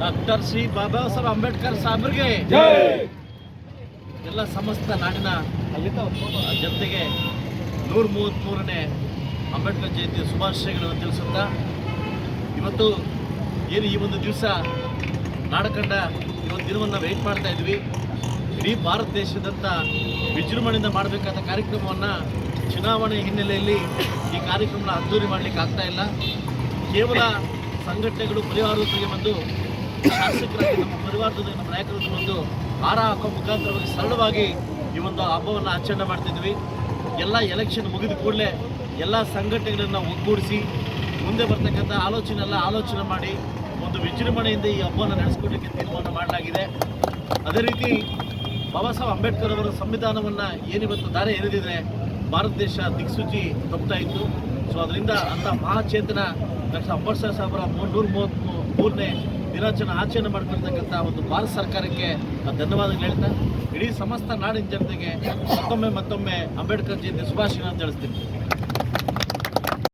Doctor Shri Baba Saheb Ambedkar ಸಾಹೇಬ್ರಿಗೆ ಎಲ್ಲ ಸಮಸ್ತ ನಾಡಿನ ಜನತೆಗೆ ನೂರ ಮೂವತ್ತ್ಮೂರನೇ ಅಂಬೇಡ್ಕರ್ ಜಯಂತಿ ಶುಭಾಶಯಗಳನ್ನು ತಿಳಿಸುತ್ತಾ ಇವತ್ತು ಏನು ಈ ಒಂದು ದಿವಸ ನಾಡಕಂಡ ಈ ಒಂದು ದಿನವನ್ನು ವೆಯ್ಟ್ ಮಾಡ್ತಾ ಇದ್ವಿ. ಇಡೀ ಭಾರತ ದೇಶದಂತ ವಿಜೃಂಭಣೆಯಿಂದ ಮಾಡಬೇಕಾದ ಕಾರ್ಯಕ್ರಮವನ್ನು ಚುನಾವಣೆ ಹಿನ್ನೆಲೆಯಲ್ಲಿ ಈ ಕಾರ್ಯಕ್ರಮನ ಅದ್ದೂರಿ ಮಾಡಲಿಕ್ಕೆ ಆಗ್ತಾ ಇಲ್ಲ. ಕೇವಲ ಸಂಘಟನೆಗಳು ಪರಿವಾರದೊಂದಿಗೆ ಬಂದು ಶಾಸಕರಾಗಿ ನಮ್ಮ ಪರಿವಾರದ ನಮ್ಮ ನಾಯಕರೊಂದಿಗೆ ಒಂದು ಹಾರ ಹಾಕೋ ಮುಖಾಂತರವಾಗಿ ಸರಳವಾಗಿ ಈ ಒಂದು ಹಬ್ಬವನ್ನು ಆಚರಣೆ ಮಾಡ್ತಿದ್ವಿ. ಎಲ್ಲ ಎಲೆಕ್ಷನ್ ಮುಗಿದ ಕೂಡಲೇ ಎಲ್ಲ ಸಂಘಟನೆಗಳನ್ನು ಒಗ್ಗೂಡಿಸಿ ಮುಂದೆ ಬರ್ತಕ್ಕಂಥ ಆಲೋಚನೆ ಎಲ್ಲ ಆಲೋಚನೆ ಮಾಡಿ ಒಂದು ವಿಜೃಂಭಣೆಯಿಂದ ಈ ಹಬ್ಬವನ್ನು ನಡೆಸ್ಕೊಡ್ಲಿಕ್ಕೆ ತೀರ್ಮಾನ ಮಾಡಲಾಗಿದೆ. ಅದೇ ರೀತಿ ಬಾಬಾ ಸಾಹೇಬ್ ಅಂಬೇಡ್ಕರ್ ಅವರ ಸಂವಿಧಾನವನ್ನು ಏನಿವತ್ತು ದಾರಿ ಎರೆದಿದ್ರೆ ಭಾರತ ದೇಶ ದಿಕ್ಸೂಚಿ ತಪ್ತಾ ಇತ್ತು. ಸೊ ಅದರಿಂದ ಅಂಥ ಮಹಾಚೇತನ ಡಾಕ್ಟರ್ ಅಂಬೇಡ್ಕರ್ ಸಾಹೇಬರ ನೂರ ಮೂವತ್ತ್ ಮೂರನೇ ದಿನಾಚರಣೆ ಆಚರಣೆ ಮಾಡ್ತಿರ್ತಕ್ಕಂಥ ಒಂದು ಭಾರತ ಸರ್ಕಾರಕ್ಕೆ ಧನ್ಯವಾದಗಳು ಹೇಳ್ತಾ, ಇಡೀ ಸಮಸ್ತ ನಾಡಿನ ಜನತೆಗೆ ಮತ್ತೊಮ್ಮೆ ಮತ್ತೊಮ್ಮೆ ಅಂಬೇಡ್ಕರ್ ಜಯಂತಿ ಅಂತ ತಿಳಿಸ್ತೀನಿ.